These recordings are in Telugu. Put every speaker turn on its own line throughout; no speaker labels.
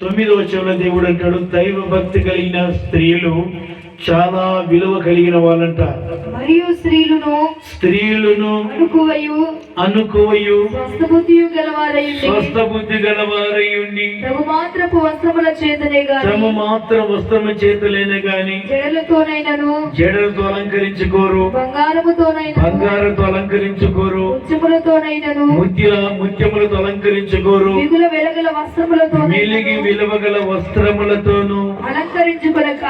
తొమ్మిదో వచనంలో దేవుడు అంటాడు దైవ భక్తి కలిగిన స్త్రీలు చాలా విలువ కలిగిన వాళ్ళంట.
మరియు స్త్రీలను
స్త్రీలను
అనుకువయు
అనుకోయు.
స్వస్థబుద్ధియు గలవారయుండి.
స్వస్థ బుద్ధి గలవారై ఉండి
తగు మాత్రపు వస్త్రముల చేతనే గాని.
మాత్రం వస్త్రము చేతులేనే గాని.
జడలతోనైనను.
జడలతో అలంకరించుకోరు.
బంగారముతోనైనను.
బంగారంతో అలంకరించుకోరు.
ముత్యములతోనైనను.
ముత్య ముత్యములతో అలంకరించుకోరు.
మిగుల వెలగల వస్త్రములతో
మెలిగి విలువగల వస్త్రములతోనూ
అలంకరించుకొనక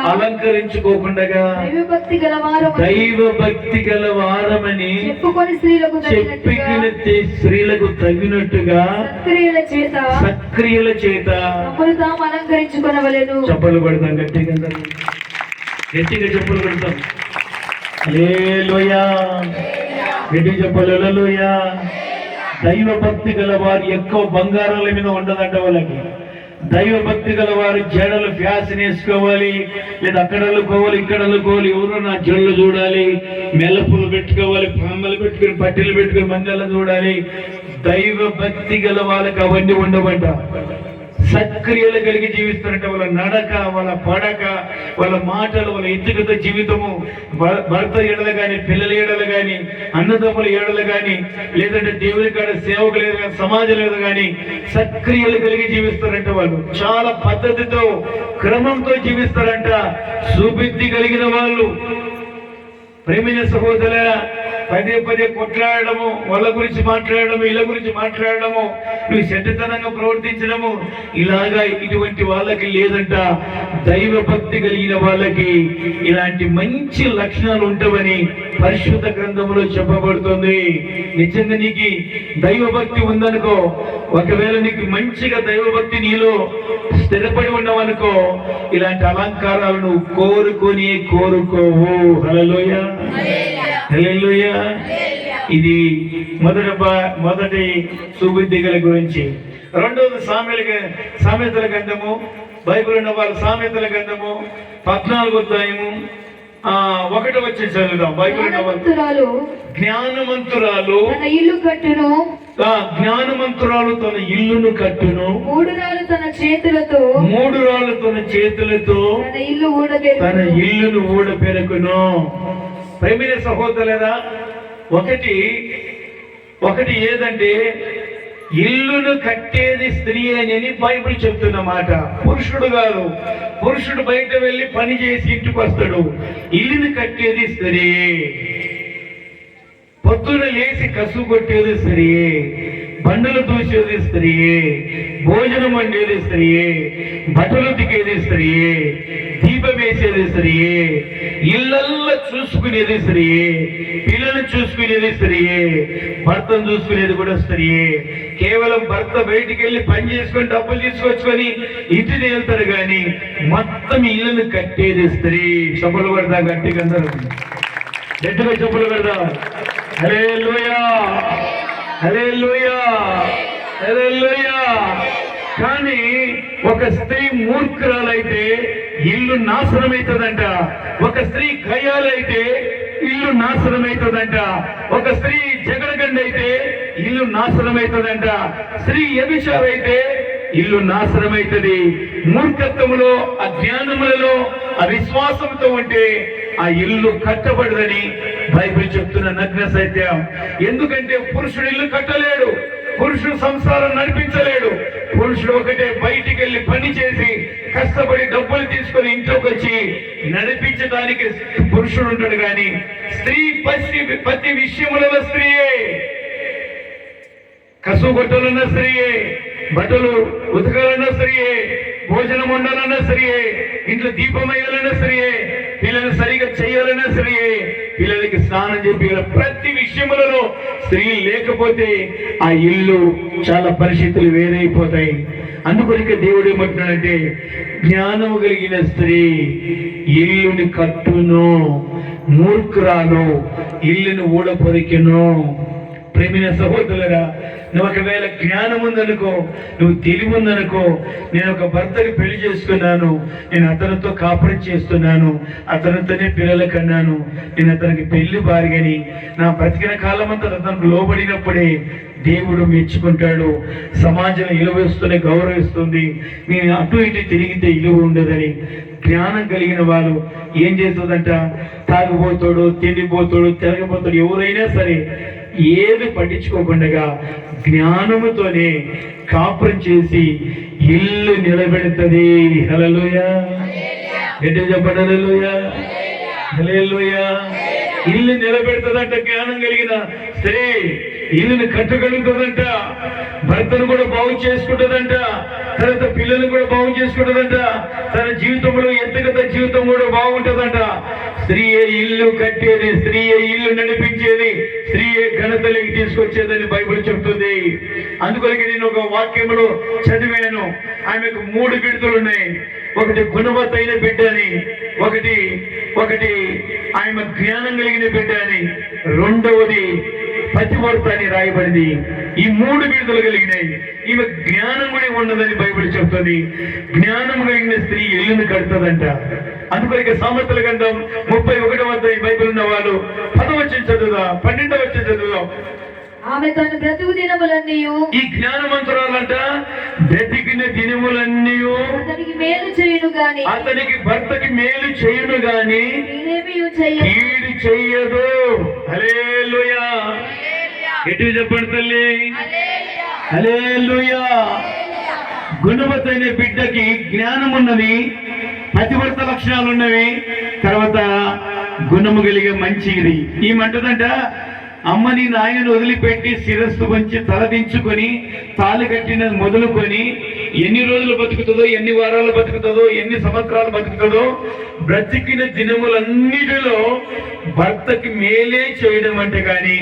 గలవారు
దైవ భక్తి గల వారమని
చెప్పుకొని స్త్రీలకు తగినట్టుగా
చెప్పిన స్త్రీలకు తగినట్టుగా
సత్క్రియల చేత
సక్రియల చేత
తాము అలంకరించుకొనవలెను.
చప్పలు కొడతాం గట్టిగా. గట్టిగా చెప్పులు కొడతాం. గట్టి చెప్పలు దైవ భక్తి గల వారు ఎక్కువ బంగారాల మీద ఉండదంట వాళ్ళకి. దైవ భక్తి గల వారు జడలు ఫ్యాషన్ వేసుకోవాలి లేదా అక్కడ అల్లుకోవాలి ఇక్కడ అల్లుకోవాలి ఎవరు నా జడలు చూడాలి మెల్లపులు పెట్టుకోవాలి పామలు పెట్టుకుని పట్టీలు పెట్టుకుని మంగళ చూడాలి. దైవ భక్తి గల వాళ్ళకి అవన్నీ ఉండవంట. సక్రియలు కలిగి జీవిస్తున్నట్టు వాళ్ళ నడక వాళ్ళ పడక వాళ్ళ మాటలు వాళ్ళ ఎత్తుకత జీవితము. భర్త ఏడలు కానీ పిల్లల ఏడలు కానీ అన్నదమ్ముల ఏడలు కానీ లేదంటే దేవుని కాడ సేవకు లేదు కానీ సమాజం లేదు కానీ సక్రియలు కలిగి జీవిస్తారంట వాళ్ళు. చాలా పద్ధతితో క్రమంతో జీవిస్తారంట. సుబుద్ధి కలిగిన వాళ్ళు. ప్రేమిన సహోదర పదే పదే కొట్లాడము వాళ్ళ గురించి మాట్లాడము ఇళ్ళ గురించి మాట్లాడము నువ్వు చెడ్డతనంగా ప్రవర్తించడము. ఇలాగా ఇటువంటి వాళ్ళకి లేదంట. దైవ భక్తి కలిగిన వాళ్ళకి ఇలాంటి మంచి లక్షణాలు ఉంటావని పరిశుద్ధ గ్రంథంలో చెప్పబడుతుంది. నిజంగా నీకు దైవ భక్తి ఉందనుకో ఒకవేళ నీకు మంచిగా దైవభక్తి నీలో స్థిరపడి ఉన్నావనుకో ఇలాంటి అలంకారాలు నువ్వు కోరుకొని కోరుకోవు. హలోయ ఇది మొదటి మొదటి సుబుద్ధిగల గురించి. రెండవది సామెల సామెతల గంధము బైబిల్ ఉన్న వాళ్ళ సామెతల గంధము పద్నాలుగు అధ్యాయము. ఆ ఒకటి వచ్చి చదువుదాం. బైబిల్
తన ఇల్లు కట్టును.
ఆ జ్ఞానవంతురాలు తన ఇల్లును కట్టును.
మూడు రాళ్ళు తన చేతులతో.
మూడు రాళ్ళు తన చేతులతో
తన ఇల్లు
తన ఇల్లును ఊడపెరుకును ప్రేమిన సహోదరులరా ఒకటి ఒకటి ఏదంటే ఇల్లును కట్టేది స్త్రీ అని బైబిల్ చెప్తున్న మాట. పురుషుడు కాదు. పురుషుడు బయట వెళ్ళి పని చేసి ఇంటికి వస్తాడు. ఇల్లును కట్టేది స్త్రీ. పొద్దున లేచి కసు కొట్టేది స్త్రీ. బండలు దూసేది స్త్రీయే భోజనం వండేది స్త్రీయే బట్టలు దిగేది స్త్రీయే దీపం వేసేది స్త్రీయే ఇళ్ళల్లో చూసుకునేది స్త్రీయే పిల్లలు చూసుకునేది స్త్రీయే భర్తను చూసుకునేది కూడా స్త్రీయే. కేవలం భర్త బయటికి వెళ్ళి పని చేసుకొని డబ్బులు తీసుకొచ్చుకొని ఇంటిని వెళ్తారు కానీ మొత్తం ఇళ్ళను కట్టేది స్త్రీ. సభలు పడతా గట్టిగా అందరూ. గట్టిగా చెప్పులు పెడదాం అరే లోయా హరే లోయా హరే కానీ ఒక స్త్రీ మూర్ఖురాలైతే ఇల్లు నాశనమవుతుందంట ఒక స్త్రీ గయాలైతే ఇల్లు నాశనం అవుతుందంట ఒక స్త్రీ జగడగండి అయితే ఇల్లు నాశనమవుతుందంట స్త్రీ ఎబిషారైతే ఇల్లు నాశనం అవుతుంది మూర్ఖత్వములో అజ్ఞానములలో అవిశ్వాసంతో ఉంటే ఆ ఇల్లు కట్టబడదని బైబిల్ చెప్తున్న నగ్న సత్యం ఎందుకంటే పురుషుడు ఇల్లు కట్టలేడు పురుషుడు సంసారం నడిపించలేడు. పురుషుడు ఒకటే బయటికి వెళ్ళి పని చేసి కష్టపడి డబ్బులు తీసుకొని ఇంట్లోకి వచ్చి నడిపించడానికి పురుషుడు ఉంటాడు కానీ స్త్రీ పసి ప్రతి విషయములలో స్త్రీయే. కసు కొట్టాలన్న స్త్రీయే బట్టలు ఉతకాలన్న స్త్రీయే భోజనం ఉండాలన్న స్త్రీయే ఇంట్లో దీపం వేయాలన్న స్త్రీయే పిల్లలు సరిగా చేయాలన్న స్త్రీయే పిల్లలకి ప్రతి విషయములలో స్త్రీ లేకపోతే ఆ ఇల్లు చాలా పరిస్థితులు వేరైపోతాయి. అందుకొనిక దేవుడు ఏమంటున్నాడంటే జ్ఞానము కలిగిన స్త్రీ ఇల్లుని కట్టును మూర్ఖురాలు ఇల్లును ఊడపొరికెను ప్రేమిన సహోదరులరా నువ్వు ఒకవేళ జ్ఞానం ఉందనుకో నువ్వు తెలివి ఉందనుకో నేను ఒక భర్తకి పెళ్ళి చేసుకున్నాను నేను అతనితో కాపురం చేస్తున్నాను అతనితోనే పిల్లలు కన్నాను నేను అతనికి పెళ్ళి బారిగని నా బ్రతికిన కాలం అంతా అతనికి లోబడినప్పుడే దేవుడు మెచ్చుకుంటాడు. సమాజం ఇలువేస్తూనే గౌరవిస్తుంది. నేను అటు ఇటు తిరిగితే ఇలువ ఉండదని జ్ఞానం కలిగిన వాళ్ళు ఏం చేస్తుందంట? తాగుబోతాడు తిండిపోతాడు తిరగబోతాడు ఎవరైనా సరే ఏది పట్టించుకోకుండా జ్ఞానముతోనే కాపురం చేసి ఇల్లు నిలబెడుతుంది. హలలోయ ఎటు చెప్పడలోయ హల్లెలూయా. ఇల్లు నిలబెడుతుందంట జ్ఞానం కలిగిన స్త్రీ. ఇల్లుని కట్టగలుగుతుందంట భర్తను కూడా బాగు చేసుకుంటుందంట. తర్వాత పిల్లలు కూడా బాగు చేసుకుంటుందంట. తన జీవితంలో ఎంతగత జీవితం కూడా బాగుంటుందంట. స్త్రీయే ఇల్లు కట్టేది స్త్రీయే ఇల్లు నడిపించేది స్త్రీయే ఘనతలోకి తీసుకొచ్చేదని బైబిల్ చెప్తుంది. అందుకొరికి నేను ఒక వాక్యంలో చదివాను. ఆమెకు మూడు బిడ్డలు ఉన్నాయి. ఒకటి గుణవత్తైన బిడ్డ అని ఒకటి ఒకటి ఆమె జ్ఞానం కలిగిన బిడ్డ అని రెండవది పతివర్త అని రాయబడింది. ఈ మూడు బిడుదలు కలిగినాయి. ఈమె జ్ఞానం కూడా ఉండదని బైబిల్ చెప్తుంది. జ్ఞానం కలిగిన స్త్రీ ఇల్లును కడుతుందంట. అందుకొరికి సామెతల గంధం ముప్పై ఒకటో వద్ద ఈ బైబిల్ ఉన్న వాళ్ళు పదవచ్చిన చదువుదాం పన్నెండవ వచ్చిన చదువుదాం.
ఆమె తన బ్రతుకు దినములన్నీ
ఈ జ్ఞానమంతురాలంట బ్రతికిన దినములన్నీ
అతనికి మేలు చేయును గాని.
అతనికి భర్తకి మేలు చేయును గాని కీడు చెయ్యదు హల్లెలూయా. ఎటు చెప్పండి తల్లి. హల్లెలూయా. గుణవతైన బిడ్డకి జ్ఞానం ఉన్నది పతివర్త లక్షణాలు ఉన్నవి. తర్వాత గుణము కలిగే మంచిది. ఈమంటదంట అమ్మని నాయనను వదిలిపెట్టి శిరస్సు వంచి తలదించుకొని తాళి కట్టినది మొదలుకొని ఎన్ని రోజులు బతుకుతుందో ఎన్ని వారాలు బతుకుతుందో ఎన్ని సంవత్సరాలు బతుకుతుందో బ్రతికిన దినములన్నిటిలో భర్తకి మేలే చేయడం అంటే కానీ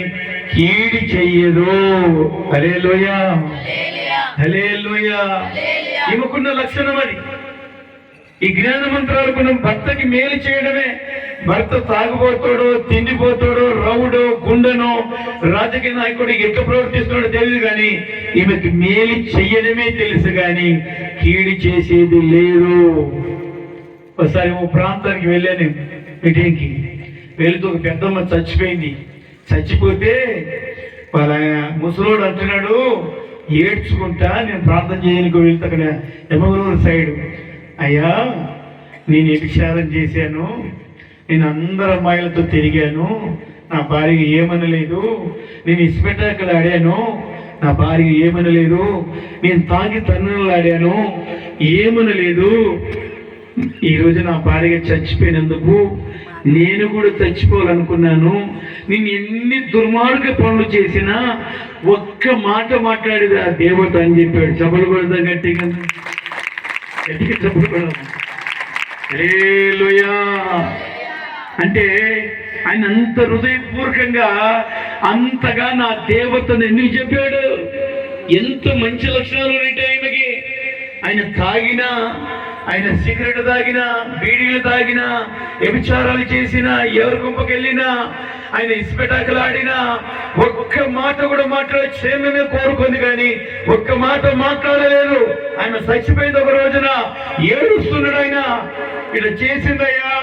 కీడి చెయ్యదు. అలే లోయా అలే లోయా ఈమెకున్న లక్షణం అది. ఈ జ్ఞాన మంత్రాలు మనం భర్తకి మేలు చేయడమే. భర్త తాగుబోతాడో తిండిపోతాడో రౌడో గుండెనో రాజకీయ నాయకుడు ఎట్లా ప్రవర్తిస్తున్నాడో తెలియదు కానీ ఈమెకి మేలు చెయ్యడమే తెలుసు కానీ కీడి చేసేది లేదు. ఒకసారి ఓ ప్రాంతానికి వెళ్ళాను మీటింగ్కి వెళుతూ ఒక పెద్దమ్మ చచ్చిపోయింది. చచ్చిపోతే వాళ్ళ ముసలోడు అంటున్నాడు ఏడ్చుకుంటా నేను ప్రార్థన చేయడానికి వెళ్తే అక్కడ ఎమగలూరు సైడ్. అయ్యా నేను వ్యభిచారం చేశాను? నేను అందరు అమ్మాయిలతో తిరిగాను. నా భార్య ఏమనలేదు. నేను ఇసుపెట్టాకలు ఆడాను. నా భార్య ఏమనలేదు. నేను తాగి తన్నులు ఆడాను. ఏమనలేదు. ఈరోజు నా భార్య చచ్చిపోయినందుకు నేను కూడా చచ్చిపోవాలనుకున్నాను. నేను ఎన్ని దుర్మార్గ పనులు చేసినా ఒక్క మాట మాట్లాడేది ఆ దేవత అని చెప్పాడు. చెప్పలు కొడదా కదా గట్టిగా చెప్పలు అంటే ఆయన అంత హృదయపూర్వకంగా అంతగా నా దేవతను ఎందుకు చెప్పాడు? ఎంత మంచి లక్షణాలు ఉంటాయి ఆయనకి? ఆయన తాగినా ఆయన సిగరెట్ తాగినా బీడీలు తాగినా వ్యభిచారాలు చేసినా ఎవరి గుంపకెళ్ళినా ఆయన ఇసుపెటాకులు ఆడినా ఒక్క మాట కూడా మాట్లాడే క్షేమమే కోరుకుంది కానీ ఒక్క మాట మాట్లాడలేదు. ఆయన చచ్చిపోయింది ఒక రోజున ఏడుస్తున్నాడు ఆయన ఇలా చేసిందయ్యా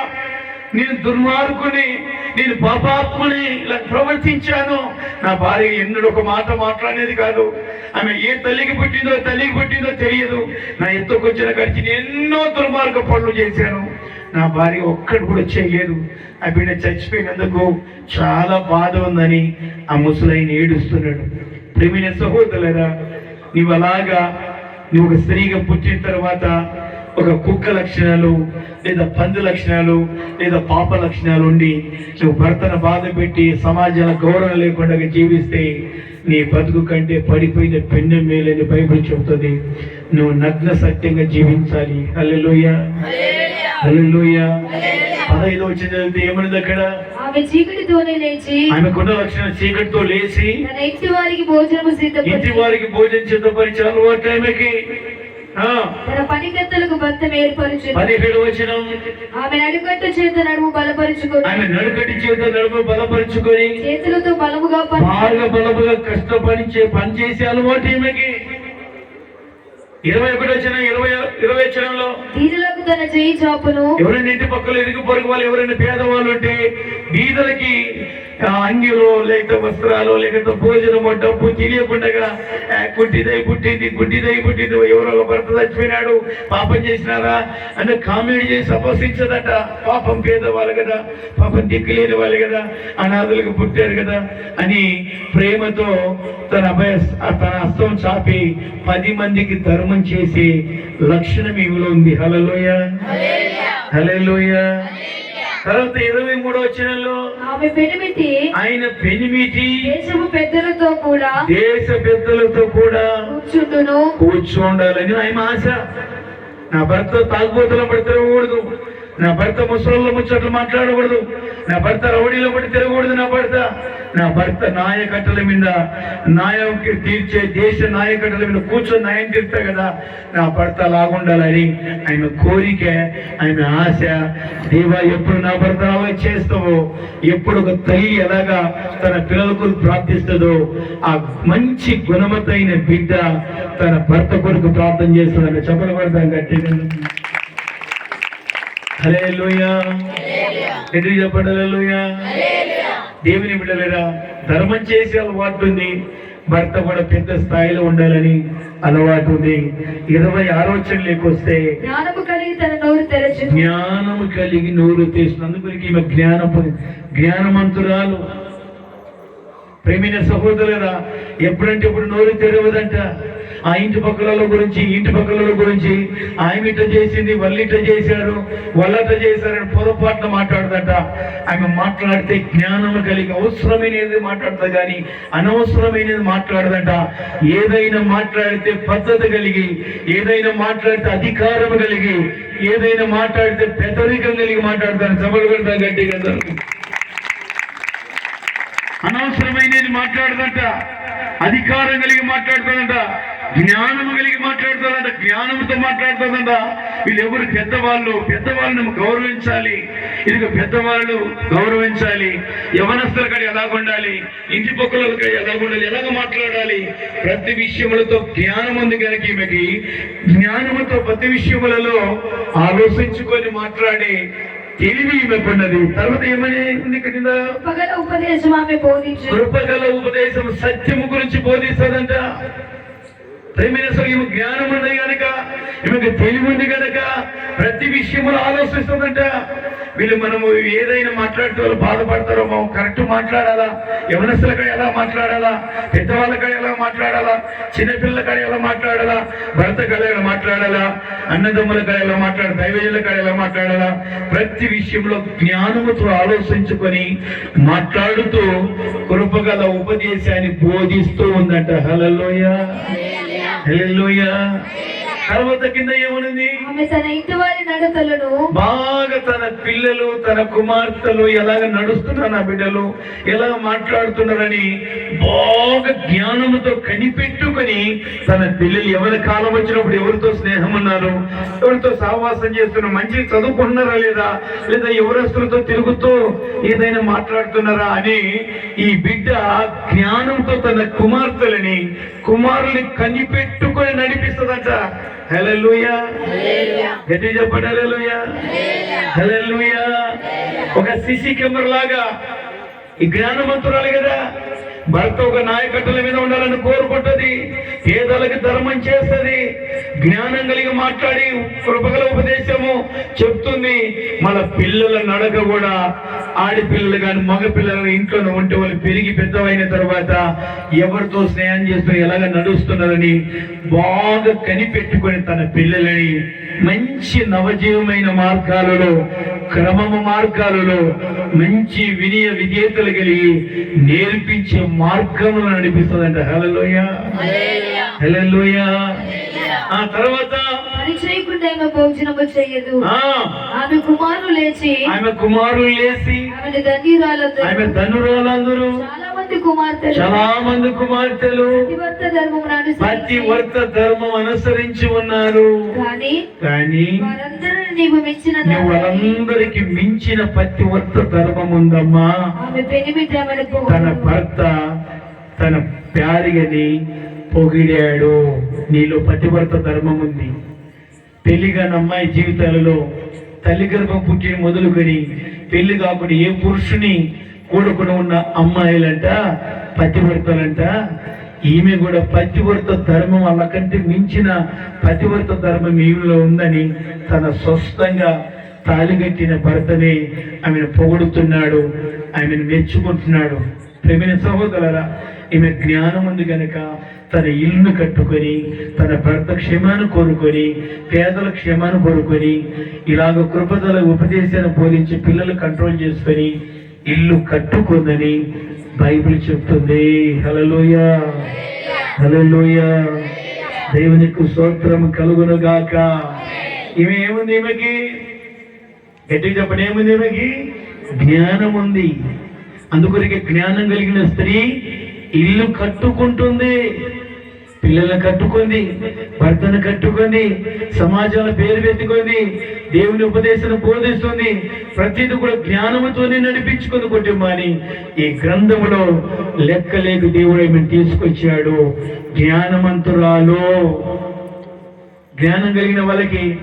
నేను దుర్మార్గుని నేను పాపాత్ముని ఇలా ప్రవర్తించాను. నా భార్య ఎన్నడూ ఒక మాట మాట్లాడేది కాదు. ఆమె ఏ తల్లికి పుట్టిందో తల్లికి పుట్టిందో తెలియదు. నా ఎత్తుకొచ్చిన ఖర్చు ఎన్నో దుర్మార్గ పనులు చేశాను. నా భార్య ఒక్కడు కూడా చేయలేదు. ఆ బిడ్డ చచ్చిపోయినందుకు చాలా బాధ ఉందని ఆ ముసలైన ఏడుస్తున్నాడు. ప్రేమిన సహోదరులరా నీవు అలాగా నువ్వు ఒక స్త్రీగా పుట్టిన తర్వాత ఒక కుక్క లక్షణాలు లేదా పంది లక్షణాలు లేదా పాప లక్షణాలు ఉండి నువ్వు భర్తను బాధ పెట్టి సమాజంలో గౌరవం లేకుండా జీవిస్తే నీ బతుకు కంటే పడిపోయిన పెన్నె మేలని బైబిల్ చెబుతుంది. నువ్వు నగ్న సత్యంగా జీవించాలి. హల్లెలూయ. హల్లెలూయ. పదహైదు వచ్చిన ఏమన్నది అక్కడ
ఆమె చీకటితోనే లేచి
ఆమెకున్న లక్షణం చీకటితో లేచి
తన ఇంటి వారికి భోజనము
ఇంటి
సిద్ధపరిచి
వారికి భోజనం సిద్ధపరిచే అలవాటు ఆమెకి. ఆ,
తన పనికెత్తలకు భర్తం ఏర్పరచు
పదిహేడు వచ్చిన
ఆమె నడుకట్టు చేత నడుము బలపరుచుకొని
ఆమె నడుకటి చేత నడుము బలపరుచుకొని
చేతులతో బలముగా
బాగా బలముగా కష్టపడి చే- పని చేసే అలవాటు ఈమెకి. ఇరవై ఒకటి వచ్చిన ఇరవై ఇరవై వచ్చినంలో
దీనులకు తన చేయి చాపును.
ఎవరైనా ఇంటి పక్కల ఇరుగు పొరుగు వాళ్ళు ఎవరైనా పేదవాళ్ళు ఉంటే బీదలకి అంగిలో లేక వస్త్రాలు లేకపోతే భోజనము డబ్బు తెలియకుండా గుడ్డిదై పుట్టింది గుడ్డిదై పుట్టింది ఎవరో భర్త చచ్చిపోయినాడు పాపం చేసినారా? అని కామెడీ చేసి అపహసించదట. పాపం పేదవాళ్ళు కదా పాపం దిక్కులేని వాళ్ళు కదా అనాథులకు పుట్టారు కదా అని ప్రేమతో తన అభయ తన హస్తం చాపి పది మందికి ధర్మం చేసి లక్షణం ఈమెలో ఉంది. హలలోయ హలలోయ తర్వాత ఇరవై మూడో వచనంలో
ఆమె పెనిమిటి
ఆయన పెనిమిటి
దేశము పెద్దలతో కూడా
దేశ పెద్దలతో కూడా
కూర్చుండును.
కూర్చోండాలని ఆయన ఆశ. నా భర్త తాగుబోతులో పడి తిరగకూడదు నా భర్త ముసలిలో ముచ్చట్లు మాట్లాడకూడదు. నా భర్త రౌడీలో పడి తిరగకూడదు నా భర్త. నా భర్త నాయకట్టల మీద నాయకు తీర్చే దేశ నాయకట్టల మీద కూర్చొని న్యాయం తీర్తా కదా. నా భర్త లాగుండాలని ఆయన కోరిక ఆయన ఆశ. దేవా ఎప్పుడు నా భర్త చేస్తావో ఎప్పుడు ఒక తల్లి ఎలాగా తన పిల్లలకు ప్రార్థిస్తుందో ఆ మంచి గుణమతైన బిడ్డ తన భర్త కొరకు ప్రార్థన చేస్తుందని చెప్పడం పడతాం గట్టి హలే లోయ ఎదురు చెప్పండి హల్లెలూయా. దేవుని బిడ్డలేరా ధర్మం చేసే అలవాటు ఉంది. భర్త కూడా పెద్ద స్థాయిలో ఉండాలని అలవాటు ఉంది. ఇరవై ఆలోచనలోకి వస్తే
జ్ఞానము కలిగి తన నోరు తెరచు.
జ్ఞానము కలిగి నోరు తీసినందుకు ఈమె జ్ఞానపు జ్ఞానమంతురాలు. ప్రేమైన సహోదరురా ఎప్పుడంటే ఇప్పుడు నోరు తెరవదంట. ఆ ఇంటి పక్కల గురించి ఇంటి పక్కల గురించి ఆమె ఇట్ట చేసింది వల్లిట చేశారు వల్లట చేశారని పొరపాటున మాట్లాడదట. ఆమె మాట్లాడితే జ్ఞానం కలిగి అవసరమైనది మాట్లాడుతుంది కానీ అనవసరమైనది మాట్లాడదట. ఏదైనా మాట్లాడితే పద్ధతి కలిగి ఏదైనా మాట్లాడితే అధికారం కలిగి ఏదైనా మాట్లాడితే పెద్దరికం కలిగి మాట్లాడతాను సభలు పెడతా గట్టిగా అనవసరమైనది మాట్లాడదంట. అధికారం కలిగి మాట్లాడుతుందంట జ్ఞానము కలిగి మాట్లాడుతుందంట జ్ఞానంతో మాట్లాడుతుందంట వీళ్ళు ఎవరు పెద్దవాళ్ళు? పెద్దవాళ్ళను గౌరవించాలి. ఇది పెద్దవాళ్ళు గౌరవించాలి. యవనస్తుల కడ ఎలా ఉండాలి? ఇంటి పక్కల కడ ఎలా ఉండాలి? ఎలాగ మాట్లాడాలి? ప్రతి విషయములతో జ్ఞానం ఉంది కనుక ఈమెకి జ్ఞానముతో ప్రతి విషయములలో ఆలోచించుకొని మాట్లాడే తెలివి ఈమెకున్నది. తర్వాత కింద
పగల ఉపదేశం ఆమె బోధించు.
కృపగల ఉపదేశం సత్యము గురించి బోధిస్తుందంట. ప్రేమైన ఈమె జ్ఞానం ఉంది కనుక ఈమెకు తెలివి ఉంది కనుక ప్రతి విషయంలో ఆలోచిస్తుందంట. వీళ్ళు మనము ఏదైనా మాట్లాడితే వాళ్ళు బాధపడతారో మనం కరెక్ట్ మాట్లాడాలా? యవనస్తుల కాడ ఎలా మాట్లాడాలా? పెద్దవాళ్ళ కాడ ఎలా మాట్లాడాలా? చిన్నపిల్లల కాడ ఎలా మాట్లాడాలా? భర్త కాడ ఎలా మాట్లాడాలా? అన్నదమ్ముల కాడ ఎలా మాట్లాడాలి? దైవజుల కాడ ఎలా మాట్లాడాలా? ప్రతి విషయంలో జ్ఞానముతో ఆలోచించుకొని మాట్లాడుతూ కృపగల ఉపదేశాన్ని బోధిస్తూ ఉందంట. హలలోయ హలలోయ తర్వాత కింద ఏమనుంది?
ఆమె తన ఇంటి వారి నడతలను
బాగా తన పిల్లలు తన కుమార్తెలు ఎలాగ నడుస్తున్నారు నా బిడ్డలు? ఎలా మాట్లాడుతున్నారని బాగా జ్ఞానముతో కనిపెట్టుకొని తన పిల్లలు ఎవరి కాలం వచ్చినప్పుడు ఎవరితో స్నేహం ఉన్నారు? ఎవరితో సహవాసం చేస్తున్నారు? మంచి చదువుకుంటున్నారా లేదా? లేదా ఎవరస్తులతో తిరుగుతూ ఏదైనా మాట్లాడుతున్నారా అని ఈ బిడ్డ జ్ఞానంతో తన కుమార్తెలని కుమారుని కనిపెట్టుకొని నడిపిస్తుందంట. హల్లెలూయా. గట్టి చెప్పండి హల్లెలూయా. హల్లెలూయా. ఒక సిసి కెమెరా లాగా ఈ జ్ఞానవంతురాలు కదా. భర్త ఒక నాయకట్టల మీద ఉండాలని కోరుకుంటది. పేదలకు ధర్మం చేస్తుంది? జ్ఞానం కలిగి మాట్లాడి కృపగల ఉపదేశము చెప్తుంది. మన పిల్లల నడక కూడా ఆడపిల్లలు కానీ మగ పిల్లలు ఇంట్లోనే ఉంటే వాళ్ళు పెరిగి పెద్దవైన తర్వాత ఎవరితో స్నేహం చేస్తూ ఎలాగ నడుస్తున్నారని బాగా కనిపెట్టుకొని తన పిల్లలని మంచి నవజీవమైన మార్గాలలో క్రమము మార్గాలలో మంచి వినయ విధేయతలు కలిగి నేర్పించే మార్గములు నడిపిస్తుందంట. హలలోయ హలలోయ ఆ తర్వాత
ఆమె భోజనము చెయ్యదు
ఆ.
ఆమె కుమారులు లేచి
ఆమె కుమారులు లేసి
ఆమెను ధన్యురాలందరూ
ఆమె ధనురాలందరూ
మంది కుమార్తెలు.
చాలా మంది కుమార్తెలు
అనుసరించి.
వర్త ధర్మం అనుసరించి ఉన్నారు.
కానీ నీవు
నువ్వు వాళ్ళందరికి మించిన పతి వర్త ధర్మం ఉందమ్మా. తన. భర్త తన ప్యారిగని పొగిడాడు. నీలో పతివర్త ధర్మం ఉంది. పెళ్ళిగాని అమ్మాయి జీవితాలలో తల్లి గర్భం పుట్టిన మొదలుకొని పెళ్ళి కాకుండా ఏ పురుషుని కూడుకుని ఉన్న అమ్మాయిలంట పతివర్తలంట ఈమె కూడా పతివర్త ధర్మం వాళ్ళకంటే మించిన పతివర్త ధర్మం ఈమెలో ఉందని తన స్వస్థంగా తాలిగట్టిన భర్తని ఆమెను పొగుడుతున్నాడు ఆమెను మెచ్చుకుంటున్నాడు. ప్రేమిన సహోదరరా ఈమె జ్ఞానం ఉంది కనుక తన ఇల్లును కట్టుకొని తన భర్త క్షేమాన్ని కోరుకొని పేదల క్షేమాన్ని కోరుకొని ఇలాగ కృపదల ఉపదేశాన్ని బోధించి పిల్లలు కంట్రోల్ చేసుకొని ఇల్లు కట్టుకుందని బైబిల్ చెప్తుంది. హలలోయ హలలోయ దేవునికి స్తోత్రం కలుగును గాక ఈమె ఏముంది ఈమెకి? గట్టిగా చెప్పండి ఏముంది ఈమెకి? జ్ఞానం ఉంది. అందుకొరికి జ్ఞానం కలిగిన స్త్రీ ఇల్లు కట్టుకుంటుంది. పిల్లల్ని కట్టుకుంది భర్తను కట్టుకుంది సమాజంలో పేరు పెట్టుకుంది దేవుని ఉపదేశం బోధిస్తుంది ప్రతిది కూడా జ్ఞానముతోనే నడిపించుకుంది కుటుంబాన్ని. ఈ గ్రంథములో లెక్కలేక దేవుడు ఆమెను తీసుకొచ్చాడు? జ్ఞానమంతురాలు. జ్ఞానం కలిగిన వాళ్ళకి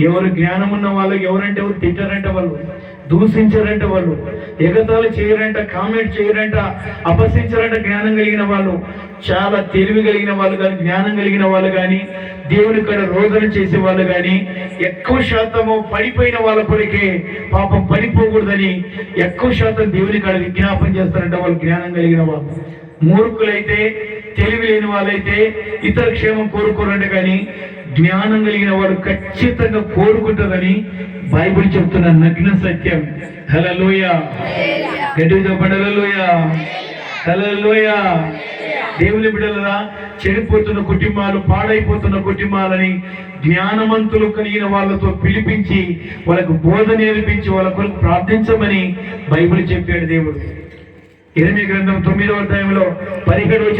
ఎవరు జ్ఞానం ఉన్న వాళ్ళకి ఎవరంటే ఎవరు తింటారంటే వాళ్ళు. దూషించారంట వాళ్ళు. ఎగతాలు చేయరంట కామెంట్ చేయరంట అపహసించారంట జ్ఞానం కలిగిన వాళ్ళు. చాలా తెలివి కలిగిన వాళ్ళు కానీ జ్ఞానం కలిగిన వాళ్ళు కానీ దేవుని కాడ రోదన చేసే వాళ్ళు కానీ ఎక్కువ శాతము పడిపోయిన వాళ్ళ కొరికే పాపం పడిపోకూడదని ఎక్కువ శాతం దేవుని కాడ విజ్ఞాపన చేస్తారంట వాళ్ళు జ్ఞానం కలిగిన వాళ్ళు. మూర్ఖులైతే తెలివి లేని వాళ్ళైతే ఇతర క్షేమం కోరుకోరంట కానీ జ్ఞానం కలిగిన వారు ఖచ్చితంగా కోరుకుంటారని బైబిల్ చెప్తున్న నగ్న సత్యం. హలలోయ గట్టి చెప్పండి హలలోయ హలలోయ దేవుని బిడ్డలరా చెడిపోతున్న కుటుంబాలు పాడైపోతున్న కుటుంబాలని జ్ఞానవంతులు కలిగిన వాళ్ళతో పిలిపించి వాళ్ళకు బోధ నేర్పించి వాళ్ళ కొరకు ప్రార్థించమని బైబిల్ చెప్పాడు దేవుడు. ఇరవై గ్రంథం తొమ్మిదవ అధ్యాయంలో పదిహేడు